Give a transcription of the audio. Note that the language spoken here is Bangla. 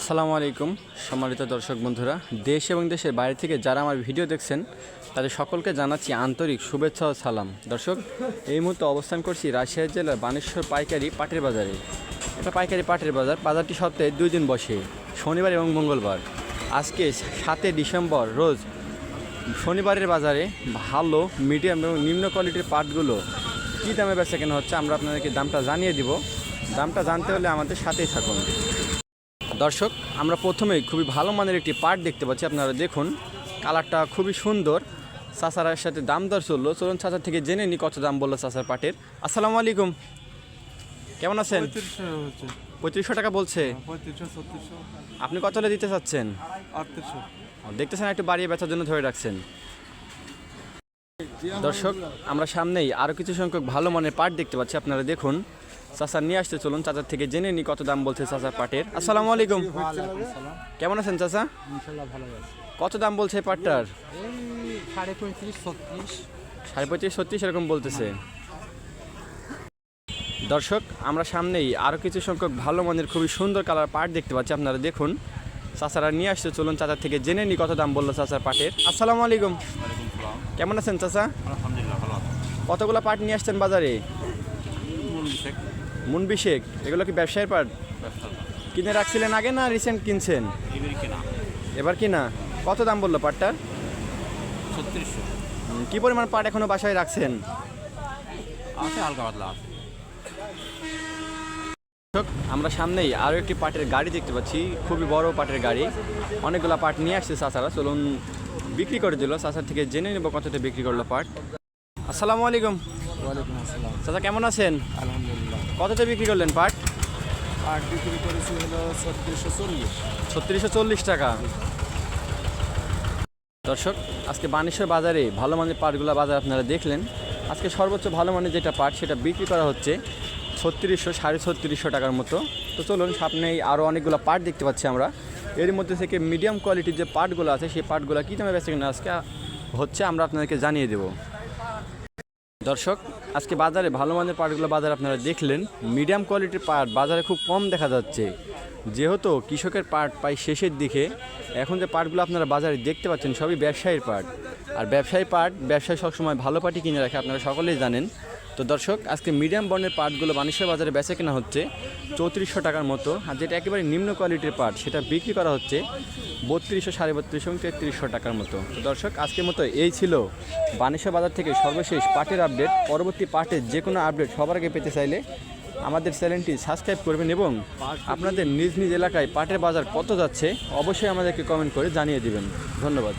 আসসালামু আলাইকুম, সম্মানিত দর্শক বন্ধুরা। দেশ এবং দেশের বাইরে থেকে যারা আমার ভিডিও দেখছেন, তাদের সকলকে জানাচ্ছি আন্তরিক শুভেচ্ছা ও সালাম। দর্শক, এই মুহূর্তে অবস্থান করছি রাজশাহী জেলার বানেশ্বর পাইকারি পাটের বাজারে। এটা পাইকারি পাটের বাজার, বাজারটি সপ্তাহে দুই দিন বসে, শনিবার এবং মঙ্গলবার। আজকে সাতই ডিসেম্বর, রোজ শনিবারের বাজারে ভালো, মিডিয়াম এবং নিম্ন কোয়ালিটির পাটগুলো কী দামে বেচা কেনা হচ্ছে আমরা আপনাদেরকে দামটা জানিয়ে দিব। দামটা জানতে হলে আমাদের সাথেই থাকুন। দর্শক, আমরা প্রথমেই খুবই ভালো মানের একটি পাট দেখতে পাচ্ছি। আপনারা দেখুন, কালারটা খুবই সুন্দর। চাচারার সাথে দাম দর চলল। চলুন চাচার থেকে জেনে নি কত দাম বলল চাচার পাটের। আসসালামু আলাইকুম। কেমন আছেন? পঁয়ত্রিশশো টাকা বলছে। আপনি কত হলে দিতে চাচ্ছেন? দেখতেছেন একটু বাড়িয়ে বেচার জন্য ধরে রাখছেন। দর্শক, আমরা সামনেই আরও কিছু সংখ্যক ভালো মানের পাট দেখতে পাচ্ছি। আপনারা দেখুন চাচা নিয়ে আসতে চলুন চাচার থেকে জেনে নি কত দাম বলছে চাচার পাটের। আসসালামু আলাইকুম। কেমন আছেন চাচা? কত দাম বলছে পাটটার? সাড়ে পঁয়ত্রিশ ছত্রিশ। সাড়ে পঁয়ত্রিশ ছত্রিশ এরকম বলতেছে। দর্শক আমরা সামনেই আরও কিছু সংখ্যক ভালো মানের খুবই সুন্দর কালার পাট দেখতে পাচ্ছি। আপনারা দেখুন চাচারা নিয়ে আসতে চলুন চাচার থেকে জেনে নি কত দাম বলল চাচার পাটের। আসসালামু আলাইকুম। কেমন আছেন চাচা? কতগুলো পাট নিয়ে আসছেন বাজারে? মুন বিশেক এগুলো কি ব্যবসায়ীর পাট? কিনে রাখছিলেন আগে না রিসেন্ট কিনছেন? এবারে কেনা? এবার কিনা কত দাম বলল পাটটার ছত্রিশশো কি পরিমাণ পাট এখনও বাসায় রাখছেন? আছে হালকা পাতলা আছে। আমরা সামনেই আরও একটি পাটের গাড়ি দেখতে পাচ্ছি। খুবই বড় পাটের গাড়ি। অনেকগুলো পাট নিয়ে আসছে চাচারা। চলুন বিক্রি করে দিল। চাচার থেকে জেনে নেব কততে বিক্রি করল পাট। আসসালামু আলাইকুম। ওয়ালাইকুম আসসালাম। চাচা কেমন আছেন? আলহামদুলিল্লাহ। কততে বিক্রি করলেন পাট? আর বিক্রি করেছি হলো ছত্রিশশো চল্লিশ। ছত্রিশশো চল্লিশ টাকা। দর্শক আজকে বানেশ্বর বাজারে ভালো মানের পাটগুলো বাজার আপনারা দেখলেন। আজকে সর্বোচ্চ ভালো মানের যেটা পাট সেটা বিক্রি করা হচ্ছে ছত্রিশশো সাড়ে ছত্রিশশো টাকার মতো। তো চলুন সামনেই আরও অনেকগুলো পাট দেখতে পাচ্ছি আমরা। এর মধ্যে থেকে মিডিয়াম কোয়ালিটির যে পাটগুলো আছে সেই পাটগুলো কী দামে বেঁচে কিনা আজকে হচ্ছে আমরা আপনাদেরকে জানিয়ে দেবো। দর্শক, আজকে বাজারে ভালো মানের পাটগুলো বাজারে আপনারা দেখলেন। মিডিয়াম কোয়ালিটির পাট বাজারে খুব কম দেখা যাচ্ছে। যেহেতু কৃষকের পাট পাই শেষের দিকে, এখন যে পাটগুলো আপনারা বাজারে দেখতে পাচ্ছেন সবই ব্যবসায়ীর পাট। আর ব্যবসায়ী পাট, ব্যবসায়ী সবসময় ভালো পাটি কিনে রাখে, আপনারা সকলেই জানেন। তো দর্শক, আজকে মিডিয়াম বর্ণের পাটগুলো বানেশ্বর বাজারে বেচা কেনা হচ্ছে চৌত্রিশশো টাকার মতো। আর যেটা একেবারে নিম্ন কোয়ালিটির পাট, সেটা বিক্রি করা হচ্ছে বত্রিশশো, সাড়ে বত্রিশশো এবং তেত্রিশশো টাকার মতো। দর্শক, আজকের মতো এই ছিল বানেশ্বর বাজার থেকে সর্বশেষ পাটের আপডেট পরবর্তী পাটের যে কোনো আপডেট সবার আগে পেতে চাইলে আমাদের চ্যানেলটি সাবস্ক্রাইব করবেন এবং আপনাদের নিজ নিজ এলাকায় পাটের বাজার কত যাচ্ছে, অবশ্যই আমাদেরকে কমেন্ট করে জানিয়ে দিবেন। ধন্যবাদ।